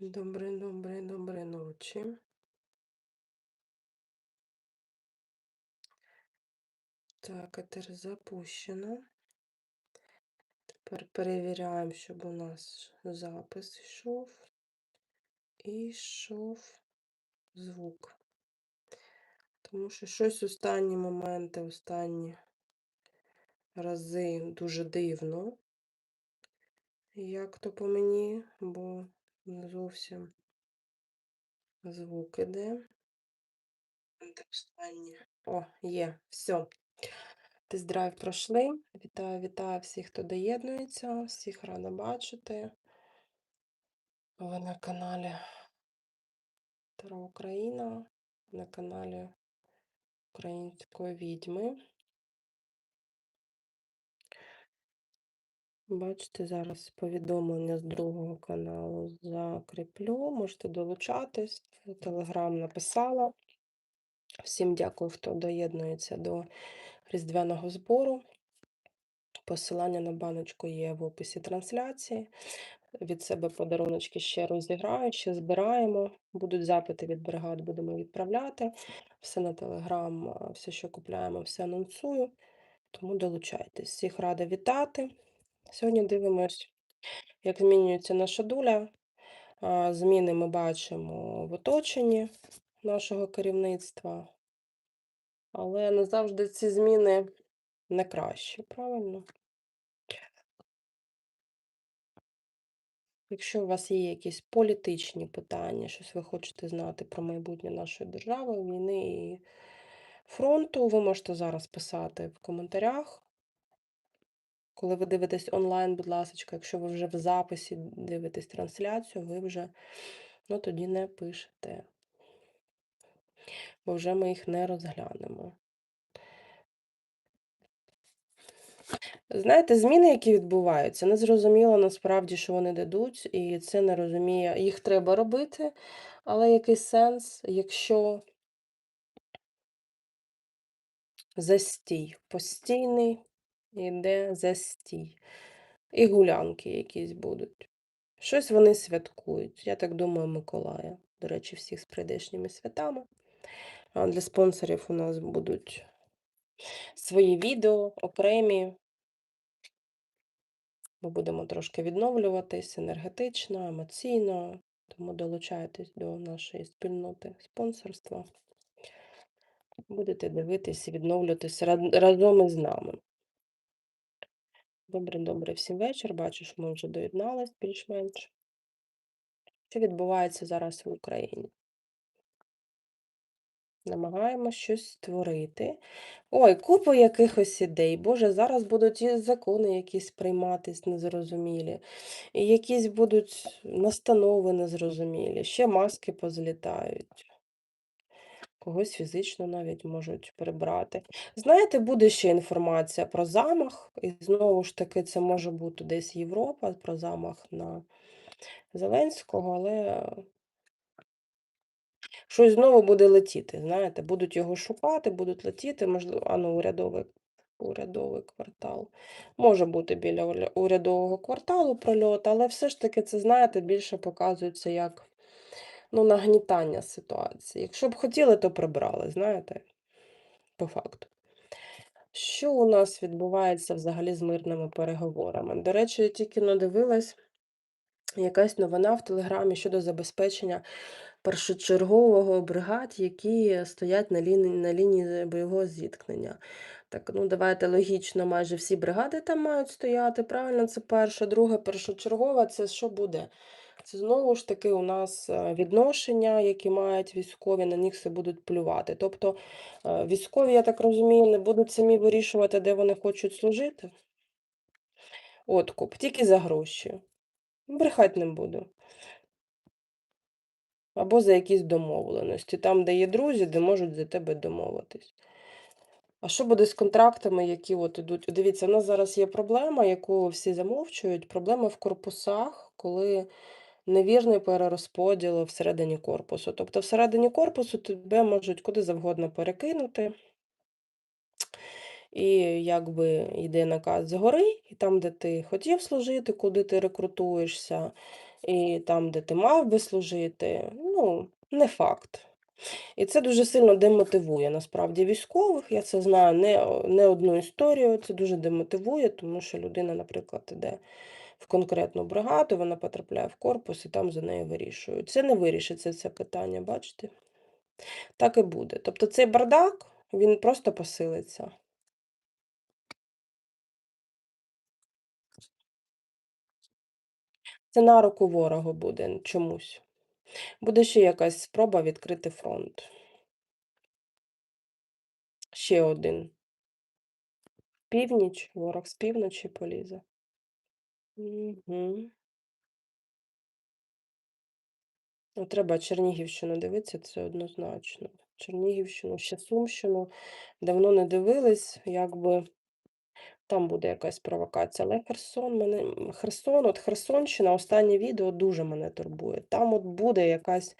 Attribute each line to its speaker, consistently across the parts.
Speaker 1: Доброї, доброї, доброї ночі. Так, етер запущено. Тепер перевіряємо, щоб у нас запис йшов і йшов звук. Тому що щось останні моменти, останні рази дуже дивно. Як то по мені, бо зовсім звук іде. О, є, все. Тест-драйв пройшли. Вітаю, вітаю всіх, хто доєднується, всіх рада бачити. Ви на каналі Таро Україна, на каналі Української відьми. Бачите, зараз повідомлення з другого каналу закріплю. Можете долучатись. Телеграм написала. Всім дякую, хто доєднується до різдвяного збору. Посилання на баночку є в описі трансляції. Від себе подаруночки ще розіграю, ще збираємо. Будуть запити від бригад, будемо відправляти. Все на телеграм, все, що купляємо, все анонсую. Тому долучайтесь. Всіх рада вітати. Сьогодні дивимось, як змінюється наша доля. Зміни ми бачимо в оточенні нашого керівництва. Але не завжди ці зміни не кращі, правильно? Якщо у вас є якісь політичні питання, щось ви хочете знати про майбутнє нашої держави, війни і фронту, ви можете зараз писати в коментарях. Коли ви дивитесь онлайн, будь ласка, якщо ви вже в записі дивитесь трансляцію, ви вже ну, тоді не пишете, бо вже ми їх не розглянемо. Знаєте, зміни, які відбуваються, не зрозуміло насправді, що вони дадуть, і це не розуміє. Їх треба робити, але який сенс, якщо застій постійний, іде застій. І гулянки якісь будуть. Щось вони святкують. Я так думаю, Миколая. До речі, всіх з прийдешніми святами. А для спонсорів у нас будуть свої відео окремі. Ми будемо трошки відновлюватись енергетично, емоційно, тому долучайтесь до нашої спільноти спонсорства. Будете дивитись і відновлюватися разом із нами. Добре, добре, всім вечір. Бачу, що ми вже доєднались більш-менш. Що відбувається зараз в Україні? Намагаємося щось створити. Ой, купа якихось ідей. Боже, зараз будуть закони якісь прийматись незрозумілі, і якісь будуть настанови незрозумілі, ще маски позлітають. Когось фізично навіть можуть прибрати. Знаєте, буде ще інформація про замах, і знову ж таки, це може бути десь Європа про замах на Зеленського, але щось знову буде летіти. Знаєте, будуть його шукати, будуть летіти, можливо, а ну, урядовий урядовий квартал. Може бути біля урядового кварталу прольот, але все ж таки, це, знаєте, більше показується як ну, нагнітання ситуації. Якщо б хотіли, то прибрали, знаєте, по факту. Що у нас відбувається взагалі з мирними переговорами? До речі, я тільки надивилась якась новина в Телеграмі щодо забезпечення першочергового бригад, які стоять на лінії, на лінії бойового зіткнення. Так, ну давайте логічно, майже всі бригади там мають стояти. Правильно, це перше. Друге, першочергове, це що буде? Це знову ж таки у нас е, відношення, які мають військові, на них все будуть плювати. Тобто е, військові, я так розумію, не будуть самі вирішувати, де вони хочуть служити. Откуп, тільки за гроші. Брехати не буду. Або за якісь домовленості. Там, де є друзі, де можуть за тебе домовитись. А що буде з контрактами, які от ідуть? Дивіться, в нас зараз є проблема, яку всі замовчують. Проблема в корпусах, коли невірний перерозподіл всередині корпусу. Тобто, всередині корпусу тебе можуть куди завгодно перекинути. І якби йде наказ згори, і там, де ти хотів служити, куди ти рекрутуєшся, і там, де ти мав би служити, ну, не факт. І це дуже сильно демотивує насправді військових. Я це знаю не не одну історію. Це дуже демотивує, тому що людина, наприклад, іде в конкретну бригаду, вона потрапляє в корпус і там за нею вирішують. Це не вирішиться це питання, бачите? Так і буде. Тобто цей бардак, він просто посилиться. Це на руку ворогу буде чомусь. Буде ще якась спроба відкрити фронт. Ще один. Північ, ворог з півночі полізе. Угу. Ну, треба Чернігівщину дивитися, це однозначно. Чернігівщину, ще Сумщину. Давно не дивились, якби там буде якась провокація. Але Херсон мене Херсон, от Херсонщина, останнє відео дуже мене турбує. Там от буде якась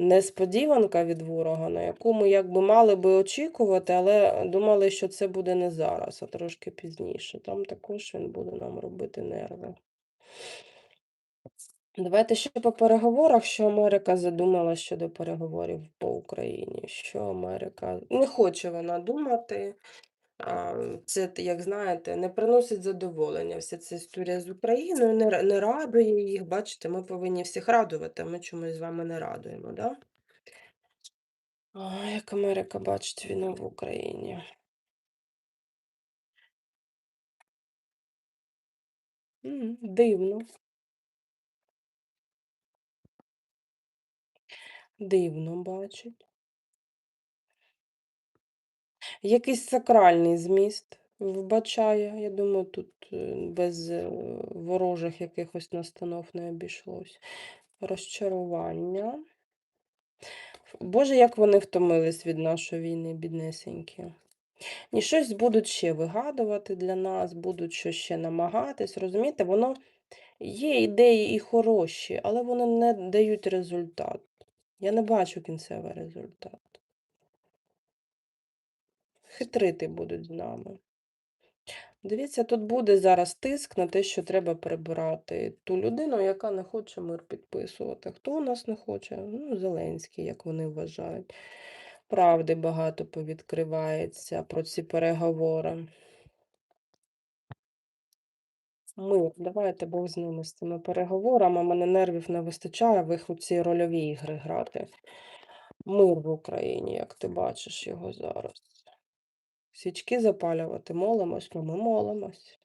Speaker 1: несподіванка від ворога, на яку ми якби мали би очікувати, але думали, що це буде не зараз, а трошки пізніше. Там також він буде нам робити нерви. Давайте ще по переговорах, що Америка задумала щодо переговорів по Україні. Що Америка не хоче вона думати. Це, як знаєте, не приносить задоволення. Вся ця історія з Україною не не радує їх. Бачите, ми повинні всіх радувати, а ми чомусь з вами не радуємо, да? А, Як Америка бачить війну в Україні? М, Дивно. Дивно бачить. Якийсь сакральний зміст вбачає. Я думаю, тут е, без е, ворожих якихось настанов не обійшлось. Розчарування. Боже, як вони втомились від нашої війни, біднесенькі. І щось будуть ще вигадувати для нас, будуть щось ще намагатись. Розумієте, воно є ідеї і хороші, але вони не дають результат. Я не бачу кінцевий результат. Хитрити будуть з нами. Дивіться, тут буде зараз тиск на те, що треба прибирати ту людину, яка не хоче мир підписувати. Хто у нас не хоче? Ну, Зеленський, як вони вважають. Правди багато повідкривається про ці переговори. Мир, давайте Бог з ними з цими переговорами. Мене нервів не вистачає в ці рольові ігри грати. Мир в Україні, як ти бачиш його зараз. Свічки запалювати, молимось, ну ми молимось.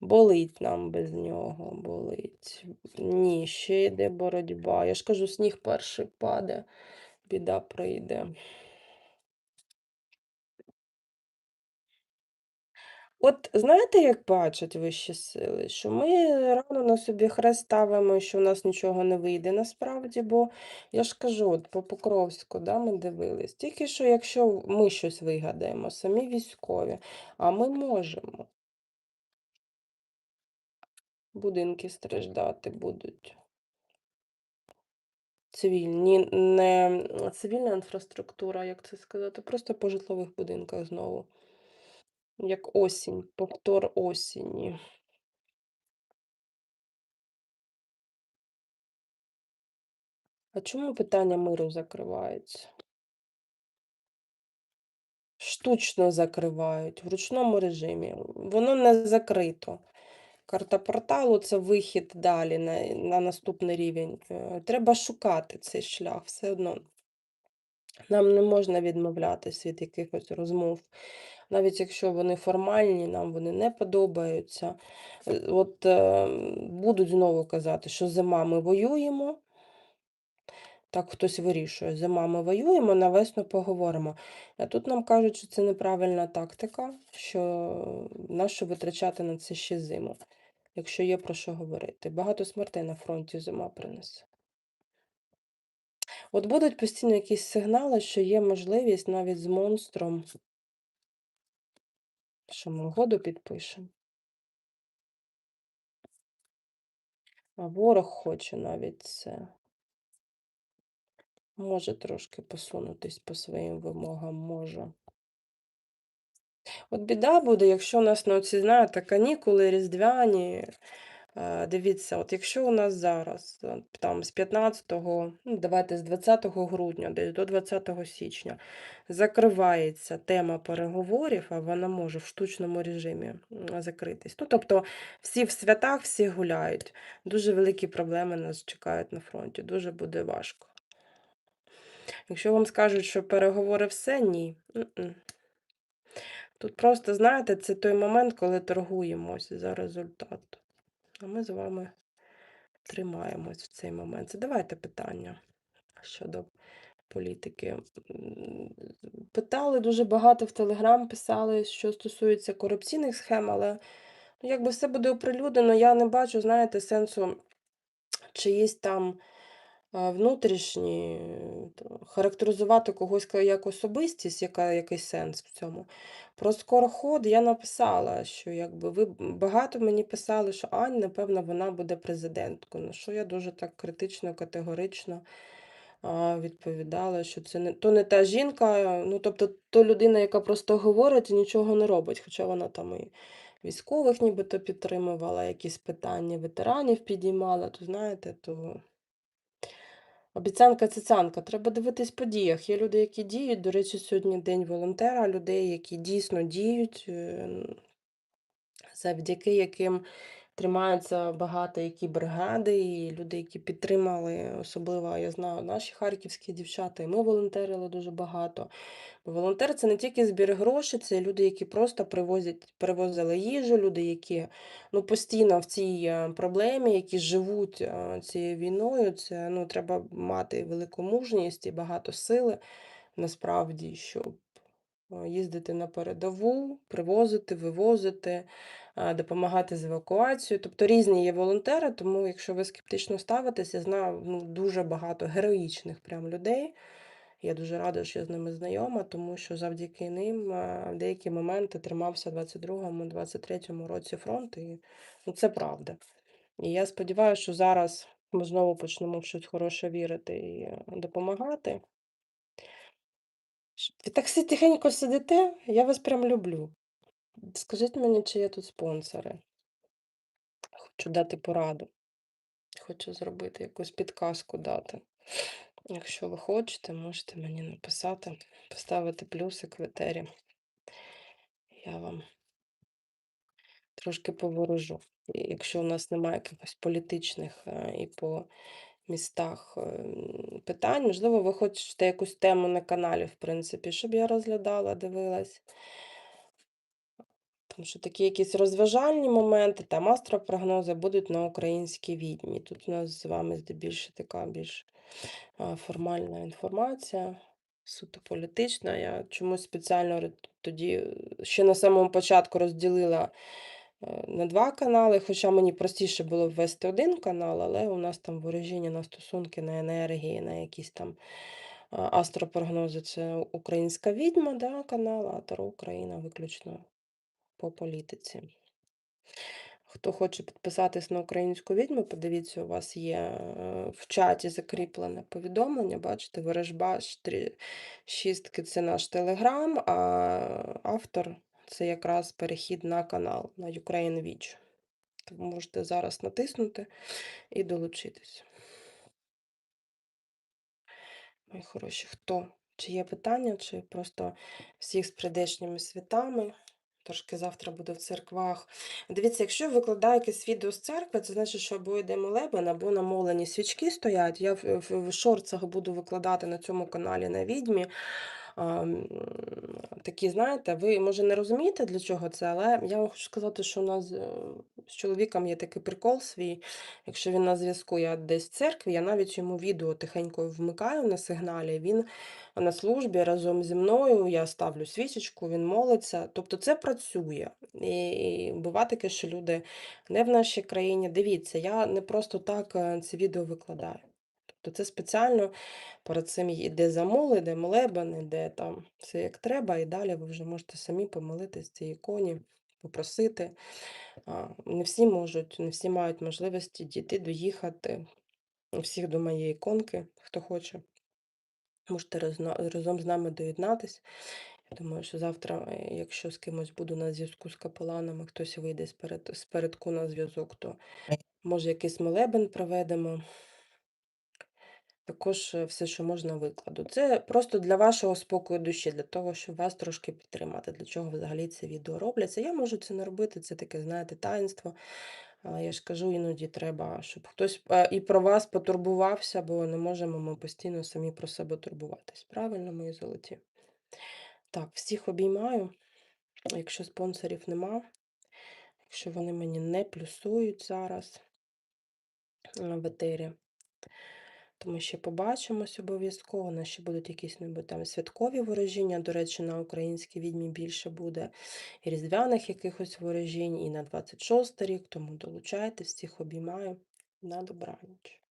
Speaker 1: Болить нам без нього, болить. Ні, ще йде боротьба. Я ж кажу, сніг перший паде, біда прийде. От знаєте, як бачать вищі сили, що ми рано на собі хрест ставимо, що в нас нічого не вийде насправді, бо я ж кажу, от по Покровську, да, ми дивились. Тільки що, якщо ми щось вигадаємо, самі військові, а ми можемо. Будинки страждати будуть. Цивільні, не цивільна інфраструктура, як це сказати, просто по житлових будинках знову. Як осінь, повтор осені. А чому питання миру закривається? Штучно закривають в ручному режимі. Воно не закрито. Карта порталу це вихід далі на, на наступний рівень. Е, треба шукати цей шлях все одно. Нам не можна відмовлятись від якихось розмов. Навіть якщо вони формальні, нам вони не подобаються. Е, от е, будуть знову казати, що зима ми воюємо. Так хтось вирішує, зима ми воюємо, на весну поговоримо. А тут нам кажуть, що це неправильна тактика, що нащо витрачати на це ще зиму, якщо є про що говорити. Багато смертей на фронті зима принесе. От будуть постійно якісь сигнали, що є можливість навіть з монстром, що ми угоду підпишемо. А ворог хоче навіть це. Може трошки посунутись по своїм вимогам, може. От біда буде, якщо у нас на оці, знаєте, канікули різдвяні, дивіться, от якщо у нас зараз е, там з 15, ну давайте з 20 грудня, десь до 20 січня закривається тема переговорів, а вона може в штучному режимі закритись. Ну, тобто всі в святах, всі гуляють. Дуже великі проблеми нас чекають на фронті, дуже буде важко. Якщо вам скажуть, що переговори все, ні. Тут просто, знаєте, це той момент, коли торгуємось за результат. А ми з вами тримаємось в цей момент. Задавайте питання щодо політики. Питали дуже багато в Телеграм, писали, що стосується корупційних схем, але ну, якби все буде оприлюднено, я не бачу, знаєте, сенсу чиїсь там внутрішні, характеризувати когось як особистість, яка який сенс в цьому. Про скороход я написала, що якби ви багато мені писали, що Ань, напевно, вона буде президенткою. На що я дуже так критично, категорично відповідала, що це не то не та жінка, ну тобто то людина, яка просто говорить і нічого не робить, хоча вона там і військових нібито підтримувала, якісь питання ветеранів підіймала, то знаєте, то. Обіцянка цицянка. Треба дивитись по діях. Є люди, які діють. До речі, сьогодні день волонтера, людей, які дійсно діють, е, завдяки яким тримаються багато які бригади, і люди, які підтримали, особливо, я знаю, наші харківські дівчата, і ми волонтерили дуже багато. Бо волонтер це не тільки збір грошей, це люди, які просто привозять, привозили їжу, люди, які ну, постійно в цій е, проблемі, які живуть е, цією війною. Це ну, треба мати велику мужність і багато сили насправді, щоб їздити на передову, привозити, вивозити, допомагати з евакуацією. Тобто різні є волонтери, тому якщо ви скептично ставитесь, я знаю ну, дуже багато героїчних прям людей. Я дуже рада, що я з ними знайома, тому що завдяки ним в деякі моменти тримався в 22-23 році фронт, і ну, це правда. І я сподіваюся, що зараз ми знову почнемо в щось хороше вірити і допомагати. Ви так всі тихенько сидите, я вас прям люблю. Скажіть мені, чи є тут спонсори? Хочу дати пораду, хочу зробити якусь підказку дати. Якщо ви хочете, можете мені написати, поставити плюсик в. Я вам трошки поворожу. Якщо у нас немає якихось політичних і по містах ем, питань, можливо, ви хочете якусь тему на каналі, в принципі, щоб я розглядала, дивилась. Тому що такі якісь розважальні моменти, там астропрогнози будуть на українській відьмі. Тут у нас з вами здебільше така більш формальна інформація, суто політична. Я чомусь спеціально тоді е, ще на самому початку розділила на два канали, хоча мені простіше було ввести один канал, але у нас там ворожіння на стосунки, на енергії, на якісь там астропрогнози. Це українська відьма, да, канал, а Таро Україна виключно по політиці. Хто хоче підписатись на українську відьму, подивіться, у вас є е, в чаті закріплене повідомлення. Бачите, трі- шістки це наш телеграм, а автор це якраз перехід на канал на Ukraine Witch. Можете зараз натиснути і долучитись. Мої хороші, хто? Чи є питання, чи просто всіх з прийдешніми святами? Трошки завтра буду в церквах. Дивіться, якщо викладаю якесь відео з церкви, це значить, що або йде молебен, або намолені свічки стоять. Я в шорцах буду викладати на цьому каналі на відьмі. Такі, знаєте, ви може не розумієте, для чого це, але я вам хочу сказати, що у нас е, з чоловіком є такий прикол свій. Якщо він на зв'язку, я десь в церкві, я навіть йому відео тихенько вмикаю на сигналі. Він на службі разом зі мною, я ставлю свічечку, він молиться. Тобто це працює. І буває таке, що люди не в нашій країні. Дивіться, я не просто так е, це відео викладаю. Тобто це спеціально перед цим йде замол, йде молебен, йде там все як треба, і далі ви вже можете самі помолитись цій іконі, попросити. Не всі можуть, не всі мають можливості дійти, доїхати. У всіх дома є іконки, хто хоче. Можете разом з нами доєднатись. Я думаю, що завтра, е, якщо з кимось буду на зв'язку з капеланами, хтось вийде з передку на зв'язок, то може якийсь молебен проведемо. Також, е, все, що можна, викладу. Це просто для вашого спокою душі, для того, щоб вас трошки підтримати. Для чого взагалі це відео робляться. Я можу це не робити, це таке, знаєте, таїнство. Я ж кажу, іноді треба, щоб хтось, е, і про вас потурбувався, бо не можемо ми постійно самі про себе турбуватись. Правильно, мої золоті? Так, всіх обіймаю. Якщо спонсорів нема, якщо вони мені не плюсують зараз е, в етері, то ми ще побачимось обов'язково. У нас ще будуть якісь небудь там святкові ворожіння. До речі, на українській відьмі більше буде і різдвяних якихось ворожінь, і на 26 рік, тому долучайтесь, всіх обіймаю. На добраніч.